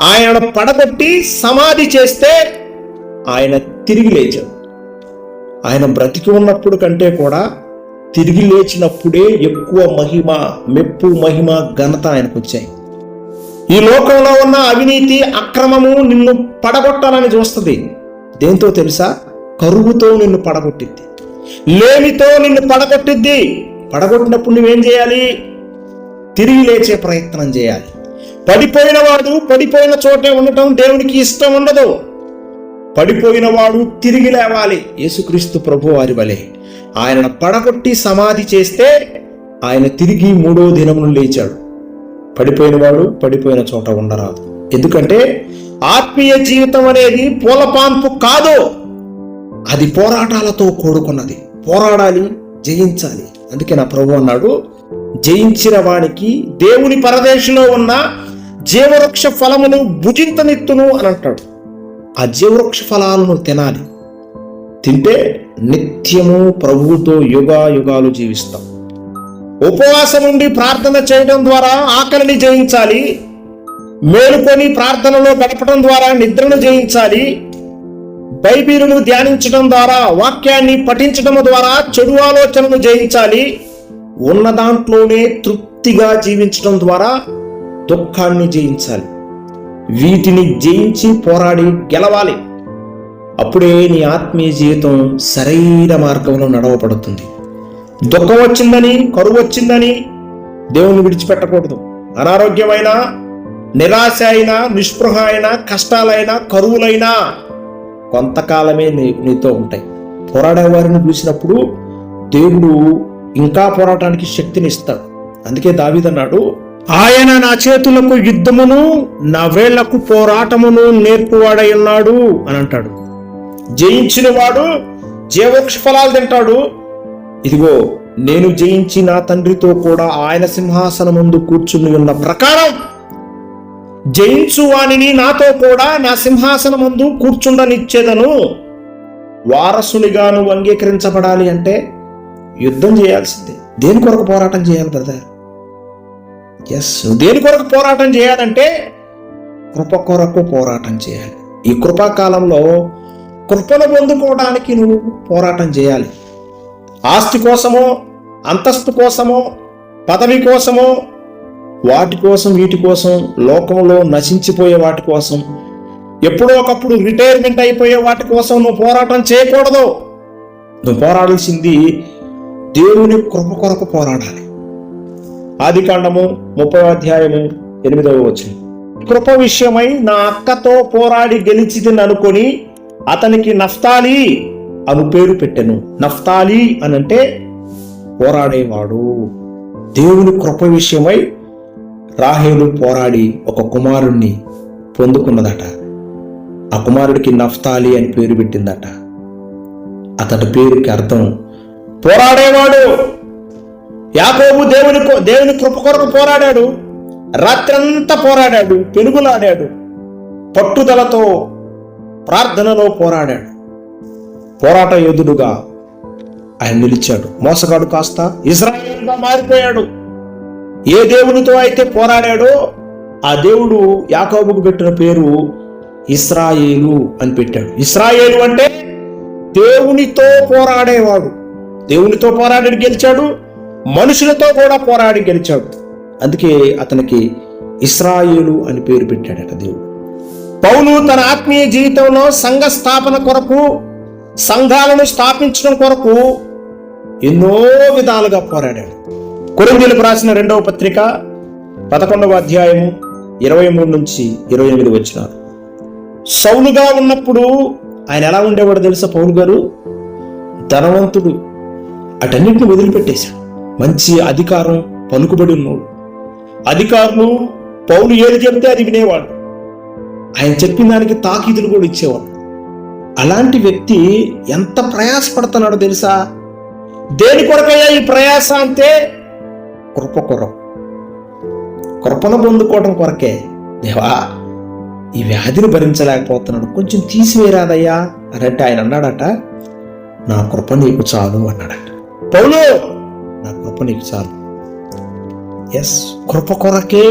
ఆయన పడగొట్టి సమాధి చేస్తే ఆయన తిరిగి లేచాడు. ఆయన బ్రతికి ఉన్నప్పుడు కంటే కూడా తిరిగి లేచినప్పుడే ఎక్కువ మహిమ మెప్పు మహిమ ఘనత ఆయనకు వచ్చాయి ఈ లోకంలో ఉన్న అవినీతి అక్రమము నిన్ను పడగొట్టాలని చూస్తుంది. దేంతో తెలుసా? కరువుతో నిన్ను పడగొట్టిద్ది లేమితో నిన్ను పడగొట్టిద్ది పడగొట్టినప్పుడు నువ్వేం చేయాలి? తిరిగి లేచే ప్రయత్నం చేయాలి. పడిపోయిన వాడు పడిపోయిన చోటే ఉండటం దేవునికి ఇష్టం ఉండదు. పడిపోయిన వాడు తిరిగి లేవాలి. యేసుక్రీస్తు ప్రభు వారి వలె. ఆయనను పడగొట్టి సమాధి చేస్తే ఆయన తిరిగి మూడో దినమును లేచాడు. పడిపోయిన వాడు పడిపోయిన చోట ఉండరాదు. ఎందుకంటే ఆత్మీయ జీవితం అనేది పూలపాన్పు కాదు. అది పోరాటాలతో కూడుకున్నది. పోరాడాలి జయించాలి. అందుకే నా ప్రభు అన్నాడు జయించిన వానికి దేవుని పరదేశంలో ఉన్న జీవవృక్ష ఫలమును భుజింతనిత్తును అని అంటాడు. ఆ జీవవృక్ష ఫలాలను తినాలి. తింటే నిత్యము ప్రభువుతో యుగా యుగాలు జీవిస్తాం. ఉపవాసం ఉండి ప్రార్థన చేయడం ద్వారా ఆకలిని జయించాలి. మేలుకొని ప్రార్థనలో గడపడం ద్వారా నిద్రను జయించాలి. బైబిలును ధ్యానించడం ద్వారా వాక్యాన్ని పఠించడం ద్వారా చెడు ఆలోచనను జయించాలి. ఉన్న దాంట్లోనే తృప్తిగా జీవించడం ద్వారా దుఃఖాన్ని జయించాలి. వీటిని జయించి పోరాడి గెలవాలి. అప్పుడే నీ ఆత్మీయ జీవితం సరైన మార్గంలో నడవబడుతుంది. దుఃఖం వచ్చిందని కరువు వచ్చిందని దేవుణ్ణి విడిచిపెట్టకూడదు. అనారోగ్యమైన నిరాశ అయినా నిస్పృహ అయినా కష్టాలైనా కరువులైనా కొంతకాలమే నీ నీతో ఉంటాయి. పోరాడే వారిని చూసినప్పుడు దేవుడు ఇంకా పోరాటానికి శక్తిని ఇస్తాడు. అందుకే దావిదన్నాడు ఆయన నా చేతులకు యుద్ధమును నా వేళ్ళకు పోరాటమును నేర్పువాడై ఉన్నాడు అని అంటాడు. జయించిన వాడు జీవవృక్ష ఫలాలు తింటాడు. ఇదిగో నేను జయించి నా తండ్రితో కూడా ఆయన సింహాసనం ముందు కూర్చుని ఉన్న ప్రకారం జయించు వానిని నాతో కూడా నా సింహాసనం ముందు కూర్చుండనిచ్చేదను. వారసునిగాను అంగీకరించబడాలి అంటే యుద్ధం చేయాల్సిందే. దేని కొరకు పోరాటం చేయాలి బ్రదర్? ఎస్ దేని కొరకు పోరాటం చేయాలంటే కృప కొరకు పోరాటం చేయాలి. ఈ కృపాకాలంలో కృపను పొందుకోవడానికి నువ్వు పోరాటం చేయాలి. ఆస్తి కోసమో అంతస్తు కోసమో పదవి కోసమో వాటి కోసం వీటి కోసం లోకంలో నశించిపోయే వాటి కోసం ఎప్పుడో ఒకప్పుడు రిటైర్మెంట్ అయిపోయే వాటి కోసం నువ్వు పోరాటం చేయకూడదు. నువ్వు పోరాడాల్సింది దేవుని కృప కొరకు పోరాడాలి. ఆది కాండము ముప్పై అధ్యాయము ఎనిమిదవ వచ్చిన కృప విషయమై నా అక్కతో పోరాడి గెలిచిదని అనుకొని అతనికి నఫ్తాలి అను పేరు పెట్టెను. నఫ్తాలి అనంటే పోరాడేవాడు. దేవుని కృప విషయమై రాహేలు పోరాడి ఒక కుమారుణ్ణి పొందుకున్నదట. ఆ కుమారుడికి నఫ్తాలి అని పేరు పెట్టిందట. అతడి పేరుకి అర్థం పోరాడేవాడు. యాకోబు దేవుని దేవుని కృప కొరకు పోరాడాడు. రాత్రంతా పోరాడాడు పెనుగులాడాడు పట్టుదలతో ప్రార్థనలో పోరాడాడు. పోరాట యోధుడుగా ఆయన నిలిచాడు. మోసగాడు కాస్త ఇజ్రాయేల్గా మారిపోయాడు. ఏ దేవునితో అయితే పోరాడాడో ఆ దేవుడు యాకోబుకు పెట్టిన పేరు ఇస్రాయేలు అని పెట్టాడు. ఇస్రాయేలు అంటే దేవునితో పోరాడేవాడు. దేవునితో పోరాడాడు గెలిచాడు. మనుషులతో కూడా పోరాడి గెలిచాడు. అందుకే అతనికి ఇస్రాయేలు అని పేరు పెట్టాడట దేవుడు. పౌలు తన ఆత్మీయ జీవితంలో సంఘ స్థాపన కొరకు సంఘాలను స్థాపించడం కొరకు ఎన్నో విధాలుగా పోరాడాడు. కొరిందీలకు రాసిన రెండవ పత్రిక పదకొండవ అధ్యాయము ఇరవై మూడు నుంచి ఇరవై ఎనిమిది వచ్చిన సౌలుగా ఉన్నప్పుడు ఆయన ఎలా ఉండేవాడు తెలుసా పౌలు గారు? ధనవంతుడు. అటన్నిటిని వదిలిపెట్టేశాడు. మంచి అధికారం పలుకుబడి ఉన్నాడు. అధికారులు పౌలు ఏది చెప్తే అది వినేవాడు. ఆయన చెప్పిన దానికి తాకీదులు కూడా ఇచ్చేవాడు. అలాంటి వ్యక్తి ఎంత ప్రయాసపడుతున్నాడో తెలుసా? దేని కొరకయ్యా ఈ ప్రయాస అంటే కృప కొరకు. కృపను పొందుకోవడం కొరకే. దేవా ఈ వ్యాధిని భరించలేకపోతున్నాడు. కొంచెం తీసివేరాదయ్యా అని అంటే ఆయన అన్నాడట నా కృప నీకు చాలు అన్నాడట. పౌలు కృప నీకు చాలు. ఎస్ కృప కొరకే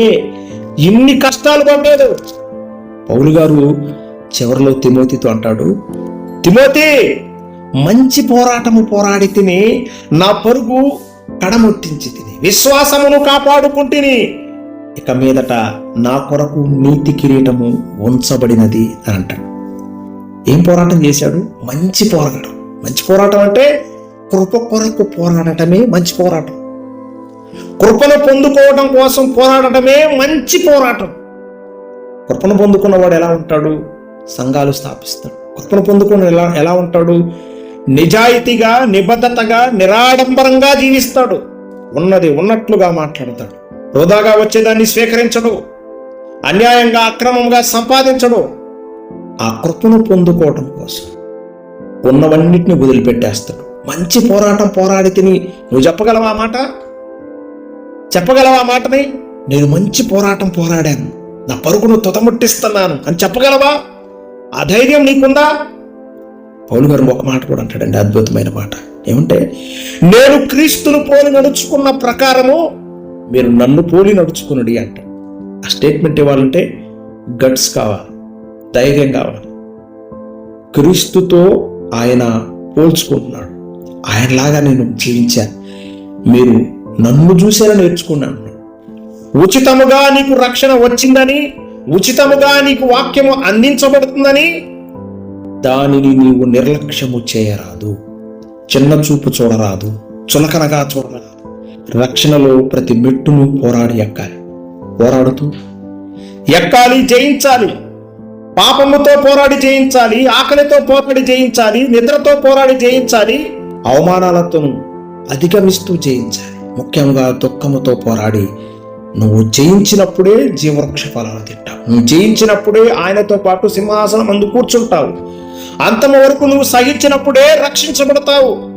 ఇన్ని కష్టాలు పడ్డాడు. పౌలు గారు చివరిలో తిమోతితో అంటాడు తిమోతి మంచి పోరాటము పోరాడి తిని నా పరుగు కడముట్టించి తిని విశ్వాసమును కాపాడుకుంటుని ఇక మీదట నా కొరకు నీతి కిరీటము ఉంచబడినది అని అంటాడు. ఏం పోరాటం చేశాడు? మంచి పోరాటం. మంచి పోరాటం అంటే కృప కొరకు పోరాడటమే మంచి పోరాటం. కృపను పొందుకోవడం కోసం పోరాడటమే మంచి పోరాటం. కృపను పొందుకున్నవాడు ఎలా ఉంటాడు? సంఘాలు స్థాపిస్తాడు. కృపను పొందుకున్న ఎలా ఎలా ఉంటాడు? నిజాయితీగా నిబద్ధతగా నిరాడంబరంగా జీవిస్తాడు. ఉన్నది ఉన్నట్లుగా మాట్లాడతాడు. వృధాగా వచ్చేదాన్ని స్వీకరించడు. అన్యాయంగా అక్రమంగా సంపాదించడు. ఆ కృపను పొందుకోవడం కోసం ఉన్నవన్నిటిని వదిలిపెట్టేస్తాడు. మంచి పోరాటం పోరాడి తిని. నువ్వు చెప్పగలవా మాట? చెప్పగలవా మాటని? నేను మంచి పోరాటం పోరాడాను. నా పరుగును తొతముట్టిస్తున్నాను. అని చెప్పగలవా? ఆ ధైర్యం నీకుందా? పౌలు గారు ఒక మాట కూడా అంటాడండి అద్భుతమైన మాట. ఏమంటే నేను క్రీస్తును పోలి నడుచుకున్న ప్రకారము మీరు నన్ను పోలి నడుచుకున్నది అంట. ఆ స్టేట్మెంట్ ఇవ్వాలంటే గట్స్ కావాలి ధైర్యం కావాలి. క్రీస్తుతో ఆయన పోల్చుకుంటున్నాడు. ఆయనలాగా నేను జీవించాను మీరు నన్ను చూసేలా నేర్చుకున్నాను. ఉచితముగా నీకు రక్షణ వచ్చిందని ఉచితముగా నీకు వాక్యము అందించబడుతుందని దానిని నీవు నిర్లక్ష్యము చేయరాదు. చిన్న చూపు చూడరాదు. చులకనగా చూడరాదు. రక్షణలో ప్రతి మెట్టును పోరాడి ఎక్కాలి. పోరాడుతూ ఎక్కాలి జయించాలి. పాపముతో పోరాడి జయించాలి ఆకలితో పోరాడి జయించాలి నిద్రతో పోరాడి జయించాలి. అవమానాలతో అధిగమిస్తూ జయించాలి. ముఖ్యంగా దుఃఖముతో పోరాడి నువ్వు జయించినప్పుడే జీవవృక్ష ఫలాలు తింటావు. నువ్వు జయించినప్పుడే ఆయనతో పాటు సింహాసనం అందు కూర్చుంటావు. అంతమ వరకు నువ్వు సహించినప్పుడే రక్షించబడతావు.